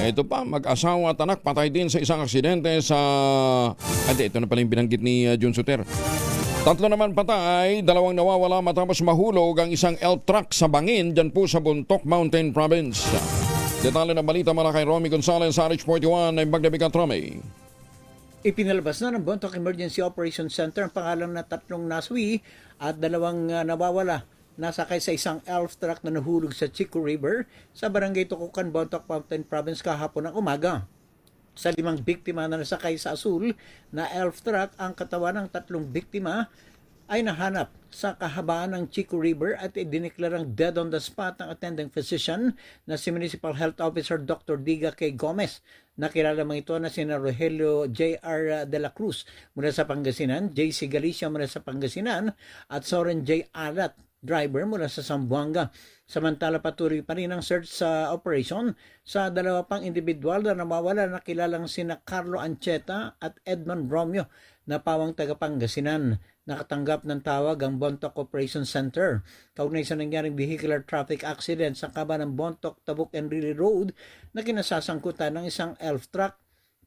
Ito pa, mag-asawa at anak patay din sa isang aksidente sa... Ate, ito na pala yung binanggit ni uh, Jun Suter. Tatlo naman patay, dalawang nawawala matapos mahulog ang isang elk truck sa bangin dyan po sa Buntok Mountain Province. Detalye ng balita mula kay Romy Gonzalez sa RH41 ng Magdabigat Romy. Ipinalabas na ng Bontoc Emergency Operations Center ang pangalan na tatlong naswi at dalawang uh, nawawala. Nasakay sa isang elf truck na nahulog sa Chico River sa barangay Tukukan, Bontoc Mountain Province kahapon ng umaga. Sa limang biktima na nasakay sa asul na elf truck, ang katawan ng tatlong biktima ay nahanap sa kahabaan ng Chico River at idineklarang dead on the spot ng attending physician na si Municipal Health Officer Dr. Diga K. Gomez. Nakilala mga ito na si Rogelio J.R. De La Cruz mula sa Pangasinan, J.C. Galicia mula sa Pangasinan at Soren J. Alat driver mula sa Zamboanga. Samantala patuloy pa rin ang search sa operation sa dalawa pang individual na nawawala na kilalang sina Carlo Ancheta at Edmond Romeo na pawang taga Pangasinan. Nakatanggap ng tawag ang Bontoc Operation Center. Kaugnay sa nangyaring vehicular traffic accident sa kaba ng Bontoc, Tabuk and Rili Road na kinasasangkutan ng isang elf truck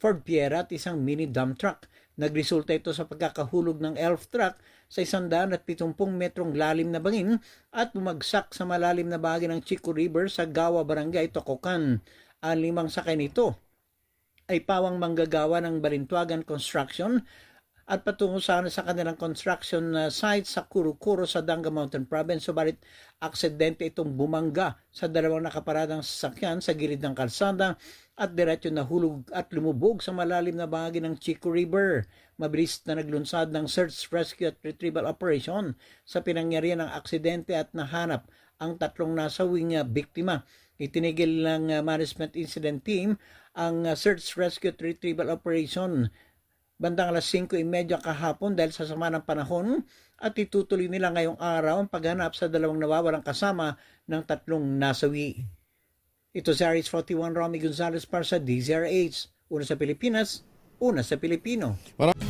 Ford Fiera at isang mini dump truck. Nagresulta ito sa pagkakahulog ng elf truck sa 170 metrong lalim na bangin at bumagsak sa malalim na bahagi ng Chico River sa Gawa Barangay, Tokokan. Ang limang sakay nito ay pawang manggagawa ng Balintwagan Construction at patungo sana sa kanilang construction site sa Kurukuro sa Danga Mountain Province. Subalit aksidente itong bumangga sa dalawang nakaparadang sasakyan sa gilid ng kalsada at diretso na hulog at lumubog sa malalim na bahagi ng Chico River. Mabilis na naglunsad ng search, rescue at retrieval operation sa pinangyarihan ng aksidente at nahanap ang tatlong nasawing uh, biktima. Itinigil ng uh, management incident team ang uh, search, rescue at retrieval operation bandang alas 5.30 kahapon dahil sa sama ng panahon at itutuloy nila ngayong araw ang paghanap sa dalawang nawawalang kasama ng tatlong nasawi. Ito si Aris 41 Romy Gonzalez para sa DZRH. Una sa Pilipinas, una sa Pilipino. Maraming